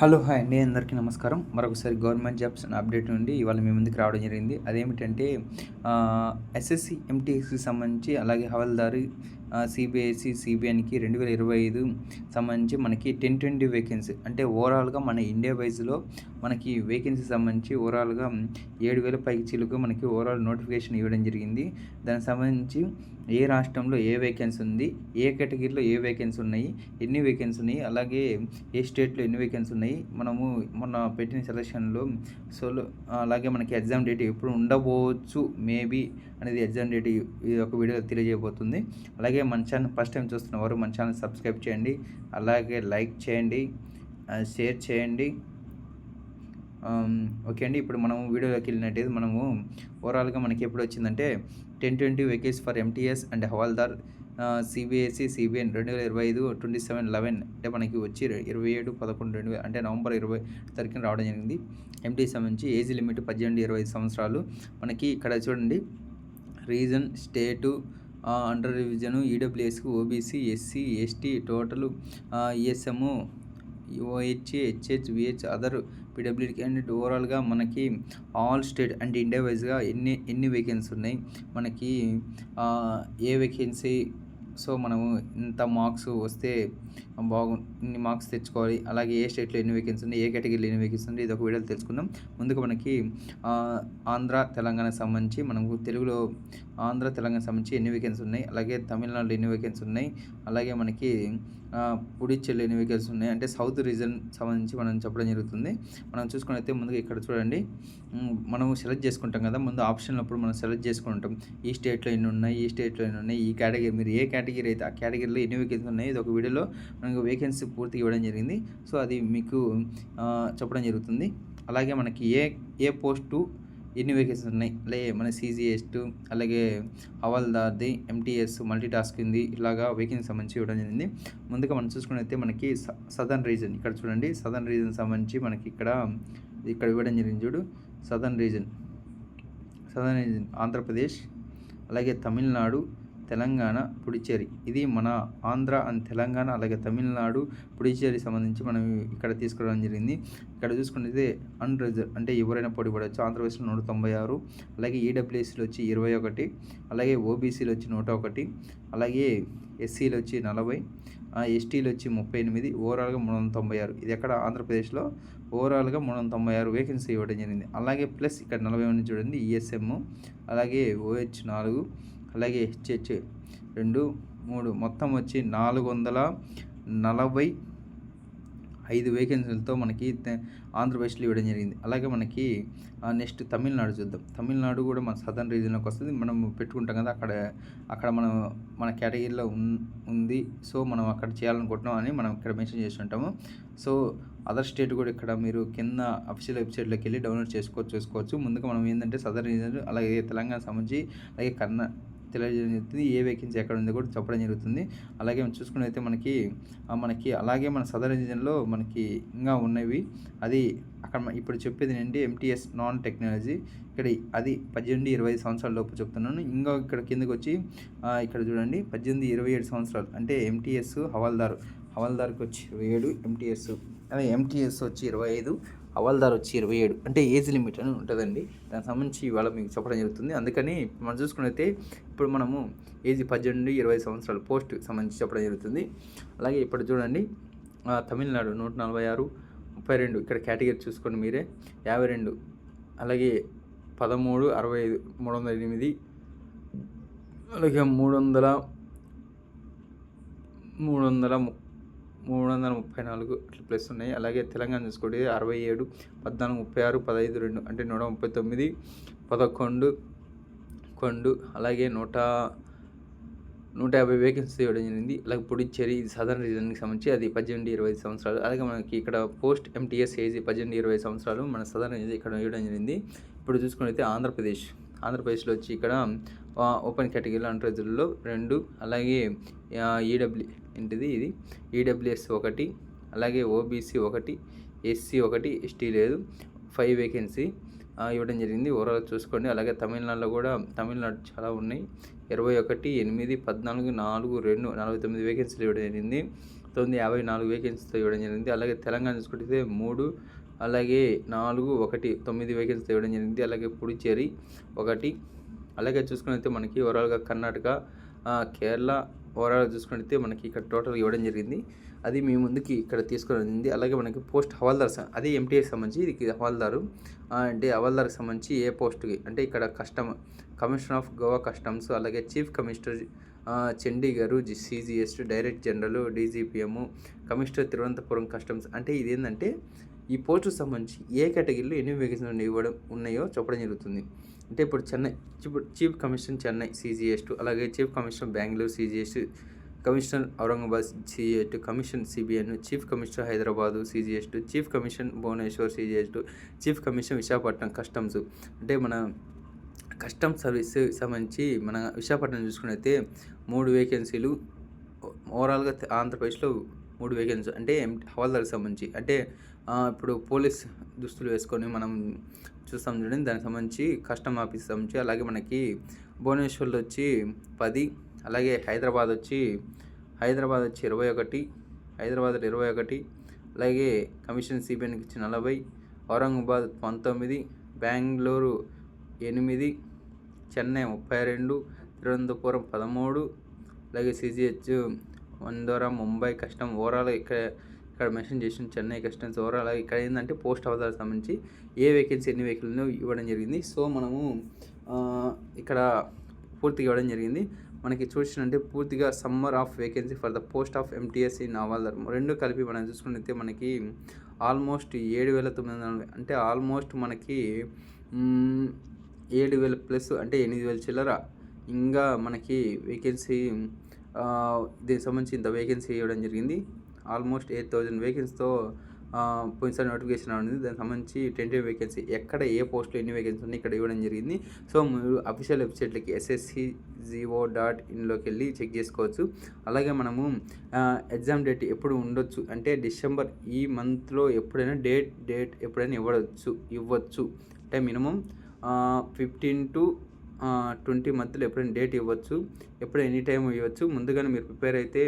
Hello hi అండి. అందరికీ నమస్కారం. మరొకసారి గవర్నమెంట్ జాబ్స్ అప్డేట్ నుండి ఇవాళ మీ ముందుకు రావడం జరిగింది. అదేమిటంటే ఎస్ఎస్సి ఎంటీఎస్కి సంబంధించి అలాగే హవల్దారి సిబిఎస్సి సిబిఎన్కి రెండు వేల ఇరవై ఐదు సంబంధించి మనకి టెన్ ట్వంటీ వేకెన్సీ అంటే ఓవరాల్గా మన ఇండియా వైజ్లో మనకి వేకెన్సీ సంబంధించి ఓవరాల్గా ఏడు వేల పైకి చిలుకు మనకి ఓవరాల్ నోటిఫికేషన్ ఇవ్వడం జరిగింది. దానికి సంబంధించి ఏ రాష్ట్రంలో ఏ వేకెన్సీ ఉంది ఏ కేటగిరీలో ఏ వేకెన్సీ ఉన్నాయి ఎన్ని వేకెన్సీ ఉన్నాయి అలాగే ఏ స్టేట్లో ఎన్ని వేకెన్సీ ఉన్నాయి మనము మొన్న పెట్టిన సెలక్షన్లో సోలో అలాగే మనకి ఎగ్జామ్ డేట్ ఎప్పుడు ఉండబోవచ్చు మేబీ అనేది ఎగ్జామ్ డేట్ ఈ ఒక వీడియోలో తెలియజేయబోతుంది. అలాగే మన ఛానల్ ఫస్ట్ టైం చూస్తున్న వారు మన ఛానల్ సబ్స్క్రైబ్ చేయండి. అలాగే లైక్ చేయండి షేర్ చేయండి. ఓకే అండి. ఇప్పుడు మనం వీడియోలోకి వెళ్ళినట్టయితే మనము ఓవరాల్గా మనకి ఎప్పుడు వచ్చిందంటే ten twenty vacancies for MTS and havaldar CBSE CBN రెండు వేల ఇరవై ఐదు ట్వంటీ సెవెన్ లెవెన్ అంటే మనకి వచ్చి ఇరవై ఏడు పదకొండు రెండు వేల అంటే నవంబర్ ఇరవై తారీఖున రావడం జరిగింది. ఎంటీఎస్ సంబంధించి ఏజ్ లిమిట్ పద్దెనిమిది ఇరవై ఐదు సంవత్సరాలు. మనకి ఇక్కడ చూడండి. Reason state under revision ఈడబ్ల్యూఎస్కి OBC SC ST total ESM OH HH VH other PWD and ఓవరాల్గా మనకి ఆల్ స్టేట్ అండ్ ఇండియా వైజ్గా ఎన్ని ఎన్ని వేకెన్సీ ఉన్నాయి? మనకి ఏ వేకెన్సీ? సో మనము ఇంత మార్క్స్ వస్తే బాగు ఇన్ని మార్క్స్ తెచ్చుకోవాలి. అలాగే ఏ స్టేట్లో ఎన్ని వేకెన్సీ ఉన్నాయి ఏ కేటగిరీలో ఎన్ని వేకెన్సీ ఉన్నాయి ఇది ఒక వీడియోలో తెలుసుకుందాం. ముందుగా మనకి ఆంధ్ర తెలంగాణ సంబంధించి మనకు తెలుగులో ఆంధ్ర తెలంగాణ సంబంధించి ఎన్ని వేకెన్సీ ఉన్నాయి అలాగే తమిళనాడులో ఎన్ని వేకెన్సీ ఉన్నాయి అలాగే మనకి పుడిచ్చేలో ఎన్ని వేకెన్సీ ఉన్నాయి అంటే సౌత్ రీజన్ సంబంధించి మనం చెప్పడం జరుగుతుంది. మనం చూసుకున్నైతే ముందుగా ఇక్కడ చూడండి. మనం సెలెక్ట్ చేసుకుంటాం కదా ముందు ఆప్షన్ అప్పుడు మనం సెలెక్ట్ చేసుకుంటాం. ఈ స్టేట్లో ఎన్ని ఉన్నాయి ఈ స్టేట్లో ఎన్ని ఉన్నాయి ఈ కేటగిరీ మీరు ఏ కేటగిరీ అయితే ఆ కేటగిరీలో ఎన్ని వేకెన్సీ ఉన్నాయి ఇది ఒక వీడియోలో మనకు వేకెన్సీ పూర్తిగా ఇవ్వడం జరిగింది. సో అది మీకు చెప్పడం జరుగుతుంది. అలాగే మనకి ఏ ఏ పోస్టు ఎన్ని వేకెన్సీ ఉన్నాయి? అలాగే మన సీజీఎస్ అలాగే హవాల్దార్ది ఎంటీఎస్ మల్టీ టాస్కింగ్ది ఇలాగా వేకెన్సీ సంబంధించి ఇవ్వడం జరిగింది. ముందుగా మనం చూసుకున్నైతే మనకి సదర్న్ రీజన్ ఇక్కడ చూడండి. సదర్న్ రీజన్ సంబంధించి మనకి ఇక్కడ ఇక్కడ ఇవ్వడం జరిగింది చూడు. Southern region southern region Andhra Pradesh అలాగే తమిళనాడు తెలంగాణ పుడిచేరి ఇది మన ఆంధ్ర అండ్ తెలంగాణ అలాగే తమిళనాడు పుడిచేరి సంబంధించి మనం ఇక్కడ తీసుకురావడం జరిగింది. ఇక్కడ చూసుకుంటే అన్రిజర్వ్ అంటే ఎవరైనా పోటీ పడవచ్చు. ఆంధ్రప్రదేశ్లో నూట తొంభై ఆరు అలాగే ఈడబ్ల్యూఎస్లో వచ్చి ఇరవై ఒకటి అలాగే ఓబీసీలో వచ్చి నూట ఒకటి అలాగే ఎస్సీలు వచ్చి నలభై ఎస్టీలు వచ్చి ముప్పై ఎనిమిది ఓవరాల్గా మూడు వందల తొంభై ఆరు. ఇది ఎక్కడ? ఆంధ్రప్రదేశ్లో ఓవరాల్గా మూడు వందల తొంభై ఆరు వేకెన్సీ ఇవ్వడం జరిగింది. అలాగే ప్లస్ ఇక్కడ నలభై మంది చూడండి ఈఎస్ఎమ్ అలాగే ఓహెచ్ నాలుగు అలాగే హెచ్హెచ్ రెండు మూడు. మొత్తం వచ్చి నాలుగు వందల నలభై ఐదు వేకెన్సీలతో మనకి ఆంధ్రప్రదేశ్లో ఇవ్వడం జరిగింది. అలాగే మనకి నెక్స్ట్ తమిళనాడు చూద్దాం. తమిళనాడు కూడా మన సదర్న్ రీజన్లోకి వస్తుంది. మనం పెట్టుకుంటాం కదా అక్కడ అక్కడ మనం మన కేటగిరీలో ఉంది. సో మనం అక్కడ చేయాలనుకుంటున్నాం అని మనం ఇక్కడ మెన్షన్ చేసి ఉంటాము. సో అదర్ స్టేట్ కూడా ఇక్కడ మీరు కింద అఫీషియల్ వెబ్సైట్లోకి వెళ్ళి డౌన్లోడ్ చేసుకోవచ్చు చూసుకోవచ్చు. ముందుగా మనం ఏంటంటే సదర్న్ రీజన్ అలాగే తెలంగాణ సంబంధించి అలాగే కర్ణా తెలియజేయడం జరుగుతుంది ఏ వేకెన్సీ ఎక్కడ ఉందో కూడా చెప్పడం జరుగుతుంది. అలాగే మనం చూసుకున్నైతే మనకి మనకి అలాగే మన సదర్ ఇంజన్లో మనకి ఇంకా ఉన్నవి. అది అక్కడ ఇప్పుడు చెప్పేది ఏంటి ఎంటీఎస్ నాన్ టెక్నాలజీ ఇక్కడ అది పద్దెనిమిది ఇరవై ఐదు సంవత్సరాల లోపు చెప్తున్నాను. ఇంకా ఇక్కడ కిందకు వచ్చి ఇక్కడ చూడండి. పద్దెనిమిది ఇరవై ఏడు సంవత్సరాలు. అంటే ఎంటీఎస్ హవాల్దారు. హవాల్దార్కి వచ్చి ఇరవై ఏడు ఎంటీఎస్ అదే ఎంటీఎస్ వచ్చి ఇరవై ఐదు. హవాల్దార్ వచ్చి ఇరవై ఏడు. అంటే ఏజ్ లిమిట్ అని ఉంటుందండి. దానికి సంబంధించి ఇవాళ మీకు చెప్పడం జరుగుతుంది. అందుకని మనం చూసుకున్నైతే ఇప్పుడు మనము ఏజ్ పద్దెనిమిది ఇరవై సంవత్సరాలు పోస్ట్ సంబంధించి చెప్పడం జరుగుతుంది. అలాగే ఇప్పుడు చూడండి తమిళనాడు నూట నలభై ఆరు ముప్పై రెండు ఇక్కడ కేటగిరీ చూసుకోండి మీరే. యాభై రెండు అలాగే పదమూడు అరవై ఐదు మూడు వందల ఎనిమిది అలాగే మూడు వందల మూడు వందల మూడు వందల ముప్పై నాలుగు అట్లా ప్లస్ ఉన్నాయి. అలాగే తెలంగాణ చూసుకోండి అరవై ఏడు పద్నాలుగు ముప్పై ఆరు పదహైదు రెండు అంటే నూట ముప్పై తొమ్మిది పదకొండు కొండు అలాగే నూట నూట యాభై వేకెన్సీ ఇవ్వడం జరిగింది. అలాగే పుడిచ్చేరి ఇది సదర్న్ రీజన్కి సంబంధించి అది పద్దెనిమిది ఇరవై సంవత్సరాలు. అలాగే మనకి ఇక్కడ పోస్ట్ ఎంటీఎస్ ఏజ్ పద్దెనిమిది ఇరవై సంవత్సరాలు మన సదర్న్ ఇక్కడ ఇవ్వడం జరిగింది. ఇప్పుడు చూసుకున్నైతే ఆంధ్రప్రదేశ్ ఆంధ్రప్రదేశ్లో వచ్చి ఇక్కడ ఓపెన్ కేటగిరీలో అంటర్జుల్లో రెండు అలాగే ఈడబ్ల్యూ ఏంటిది ఇది. ఈడబ్ల్యూఎస్ ఒకటి అలాగే ఓబీసీ ఒకటి ఎస్సీ ఒకటి ఎస్టీ లేదు. ఫైవ్ వేకెన్సీ ఇవ్వడం జరిగింది. ఓవరాల్ చూసుకోండి. అలాగే తమిళనాడులో కూడా తమిళనాడు చాలా ఉన్నాయి. ఇరవై ఒకటి ఎనిమిది పద్నాలుగు నాలుగు రెండు నలభై తొమ్మిది వేకెన్సీలు ఇవ్వడం జరిగింది. తొమ్మిది యాభై నాలుగు వేకెన్సీతో ఇవ్వడం జరిగింది. అలాగే తెలంగాణ చూసుకుంటే మూడు అలాగే నాలుగు ఒకటి తొమ్మిది వేకెన్సీతో ఇవ్వడం జరిగింది. అలాగే పుడుచేరి ఒకటి. అలాగే చూసుకున్నైతే మనకి ఓవరాల్గా కర్ణాటక కేరళ ఓవరాల్ చూసుకుంటే మనకి ఇక్కడ టోటల్ ఇవ్వడం జరిగింది. అది మీ ముందుకి ఇక్కడ తీసుకొని వచ్చింది. అలాగే మనకి పోస్ట్ హవాల్దార్ స- అది ఎంటీఏ సంబంధించి ఇది హవాల్దారు. అంటే హవాల్దార్కి సంబంధించి ఏ పోస్ట్కి అంటే ఇక్కడ custom commissioner of Goa customs అలాగే chief commissioner Chandigarh G CGS director general DGPM commissioner Thiruvananthapuram customs. అంటే ఇదేంటంటే ఈ పోస్టుకు సంబంధించి ఏ కేటగిరీలో ఎన్ని వేకెన్సీలు ఇవ్వడం ఉన్నాయో చెప్పడం జరుగుతుంది. అంటే ఇప్పుడు చెన్నై ఇప్పుడు చీఫ్ కమిషనర్ చెన్నై సిజిఎస్ అలాగే chief commissioner Bengaluru CGS commissioner Aurangabad CGS commission CBN chief commissioner Hyderabad CGS chief commission Bhubaneswar CGS chief commission Visakhapatnam customs. అంటే మన కస్టమ్స్ సర్వీస్ సంబంధించి మన విశాఖపట్నం చూసుకున్నైతే మూడు వేకెన్సీలు ఓవరాల్గా ఆంధ్రప్రదేశ్లో మూడు వేకెన్సీ అంటే ఎం- హవాల్దార్కి సంబంధించి అంటే ఇప్పుడు పోలీస్ దుస్తులు వేసుకొని మనం చూస్తాం చూడండి దానికి సంబంధించి కస్టమ్ ఆఫీస్ సంబంధించి అలాగే మనకి భువనేశ్వర్లో వచ్చి పది అలాగే హైదరాబాద్ వచ్చి హైదరాబాద్ వచ్చి ఇరవై ఒకటి హైదరాబాద్లో ఇరవై ఒకటి అలాగే కమిషన్ సిబిఎన్కి వచ్చి నలభై ఔరంగాబాద్ పంతొమ్మిది బెంగళూరు ఎనిమిది చెన్నై ముప్పై రెండు తిరువనంతపురం పదమూడు అలాగే CGH Vadodara Mumbai custom overall ఇక్కడ ఇక్కడ మెన్షన్ చేసిన చెన్నై కస్టమ్స్ ఓవరాల్ ఇక్కడ ఏంటంటే పోస్ట్ అవతారం సంబంధించి ఏ వేకెన్సీ ఎన్ని వెహికల్ను ఇవ్వడం జరిగింది. సో మనము ఇక్కడ పూర్తిగా ఇవ్వడం జరిగింది. మనకి చూసినంటే పూర్తిగా summer of vacancy for the post of MTS in havaldar రెండు కలిపి మనం చూసుకుంటే మనకి ఆల్మోస్ట్ ఏడు వేల తొమ్మిది వందల అంటే ఆల్మోస్ట్ మనకి ఏడు వేల ప్లస్ అంటే ఎనిమిది వేల చిల్లర ఇంకా మనకి వేకెన్సీ దీనికి సంబంధించి ఇంత వేకెన్సీ ఇవ్వడం జరిగింది. ఆల్మోస్ట్ ఎయిట్ థౌజండ్ వేకెన్సీతో పోయినసారి నోటిఫికేషన్ ఉంది దానికి సంబంధించి టెంటివ్ వేకెన్సీ ఎక్కడ ఏ పోస్ట్లో ఎన్ని వేకెన్సీ ఉన్నాయి ఇక్కడ ఇవ్వడం జరిగింది. సో మీరు అఫీషియల్ వెబ్సైట్లకి ఎస్ఎస్సి జీఓ డాట్ ఇన్లోకి వెళ్ళి చెక్ చేసుకోవచ్చు. అలాగే మనము ఎగ్జామ్ డేట్ ఎప్పుడు ఉండొచ్చు అంటే డిసెంబర్ ఈ మంత్లో ఎప్పుడైనా డేట్ డేట్ ఎప్పుడైనా ఇవ్వవచ్చు ఇవ్వచ్చు. అంటే మినిమం ఫిఫ్టీన్ టు ట్వంటీ మధ్యలో ఎప్పుడైనా డేట్ ఇవ్వచ్చు. ఎప్పుడు ఎనీ టైం ఇవ్వచ్చు. ముందుగానే మీరు ప్రిపేర్ అయితే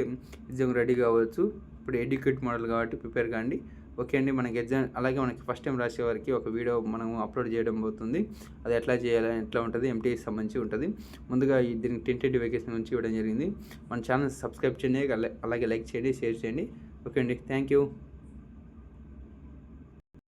ఎగ్జామ్ రెడీ కావచ్చు. ఇప్పుడు ఎడ్యుకేట్ మోడల్ కాబట్టి ప్రిపేర్ కాండి. ఓకే అండి మనకి ఎగ్జామ్ అలాగే మనకి ఫస్ట్ టైం రాసే వారికి ఒక వీడియో మనం అప్లోడ్ చేయడం పోతుంది. అది ఎట్లా చేయాలి ఎట్లా ఉంటుంది ఎంటీఎస్ సంబంధించి ఉంటుంది. ముందుగా దీనికి టెంటెడ్ వెకేషన్ నుంచి ఇవ్వడం జరిగింది. మన ఛానల్ సబ్స్క్రైబ్ చేయండి అలాగే లైక్ చేయండి షేర్ చేయండి. ఓకే అండి థ్యాంక్ యూ.